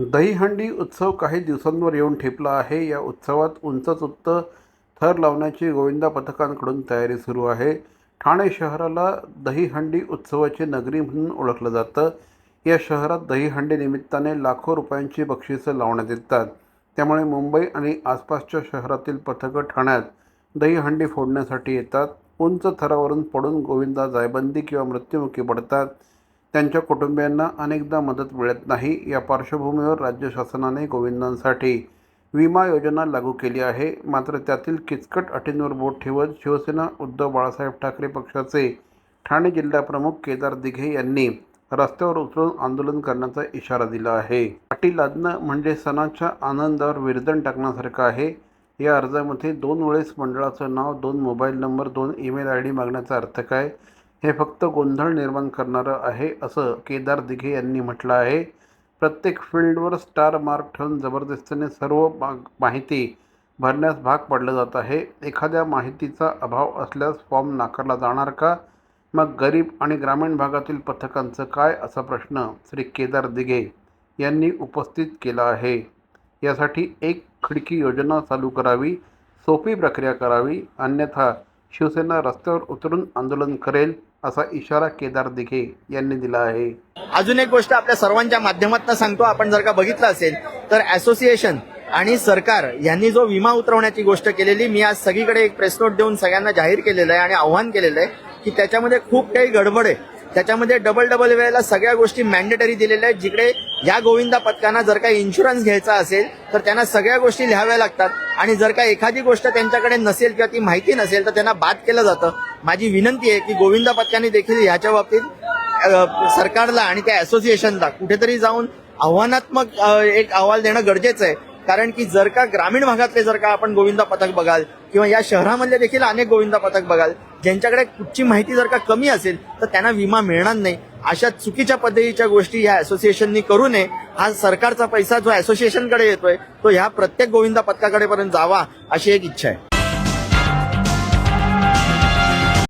दहीहंडी उत्सव काही दिवसांवर येऊन ठेपला आहे. या उत्सवात उंचच उच्च थर लावण्याची गोविंदा पथकांकडून तयारी सुरू आहे. ठाणे शहराला दहीहंडी उत्सवाची नगरी म्हणून ओळखलं जातं. या शहरात दहीहंडी निमित्ताने लाखो रुपयांची बक्षिसं लावण्यात येतात. त्यामुळे मुंबई आणि आसपासच्या शहरातील पथकं ठाण्यात दहीहंडी फोडण्यासाठी येतात. उंच थरावरून पडून गोविंदा जायबंदी किंवा मृत्युमुखी पडतात. त्यांच्या कुटुंबियांना अनेकदा मदत मिळत नाही. या पार्श्वभूमीवर राज्य शासनाने गोविंदांसाठी विमा योजना लागू केली आहे. मात्र त्यातील किचकट अटींवर बोट ठेवत शिवसेना उद्धव बाळासाहेब ठाकरे पक्षाचे ठाणे जिल्हाप्रमुख केदार दिघे यांनी रस्त्यावर उतरून आंदोलन करण्याचा इशारा दिला आहे. अटी लादणं म्हणजे सणाच्या आनंदावर विरजण टाकण्यासारखं आहे. या अर्जामध्ये दोन वेळेस मंडळाचं नाव दोन मोबाईल नंबर दोन ईमेल आय डी मागण्याचा अर्थ काय? हे फक्त गोंधळ निर्माण करणारं आहे असं केदार दिघे यांनी म्हटलं आहे. प्रत्येक फील्डवर स्टार मार्क ठेवून जबरदस्तीने सर्व माहिती भरण्यास भाग पडलं जात आहे. एखाद्या माहितीचा अभाव असल्यास फॉर्म नाकारला जाणार का? मग गरीब आणि ग्रामीण भागातील पथकांचं काय? असा प्रश्न श्री केदार दिघे यांनी उपस्थित केला आहे. यासाठी एक खिडकी योजना चालू करावी सोपी प्रक्रिया करावी अन्यथा शिवसेना रस्त्यावर उतरून आंदोलन करेल असा इशारा केदार दिघे यांनी दिला आहे. अजून एक गोष्ट आपल्या सर्वांच्या माध्यमातून सांगतो. आपण जर का बघितलं असेल तर असोसिएशन आणि सरकार यांनी जो विमा उतरवण्याची गोष्ट केलेली मी आज सगळीकडे एक प्रेस नोट देऊन सगळ्यांना जाहीर केलेलं आहे आणि आव्हान केलेलं आहे की त्याच्यामध्ये खूप काही गडबड आहे. त्याच्यामध्ये डबल डबल वेळेला सगळ्या गोष्टी मॅन्डेटरी दिलेल्या आहेत. जिकडे या गोविंदा पथकांना जर का इन्शुरन्स घ्यायचा असेल तर त्यांना सगळ्या गोष्टी लिहाव्या लागतात. आणि जर का एखादी गोष्ट त्यांच्याकडे नसेल किंवा ती माहिती नसेल तर त्यांना बाद केलं जातं. माझी विनंती आहे की गोविंदा पथकांनी देखील ह्याच्या बाबतीत सरकारला आणि त्या असोसिएशनला कुठेतरी जाऊन आव्हानात्मक एक अहवाल देणं गरजेचं आहे. कारण की जर का ग्रामीण भागातले जर का आपण गोविंदा पथक बघाल किंवा या शहरामधले देखील अनेक गोविंदा पथक बघाल ज्यांच्याकडे कुठची माहिती जर का कमी असेल तर त्यांना विमा मिळणार नाही. अशा चुकीच्या पद्धतीच्या गोष्टी या असोसिएशननी करू नये. हा सरकारचा पैसा जो असोसिएशनकडे येतोय तो ह्या प्रत्येक गोविंदा पथकाकडे पर्यंत जावा अशी एक इच्छा आहे.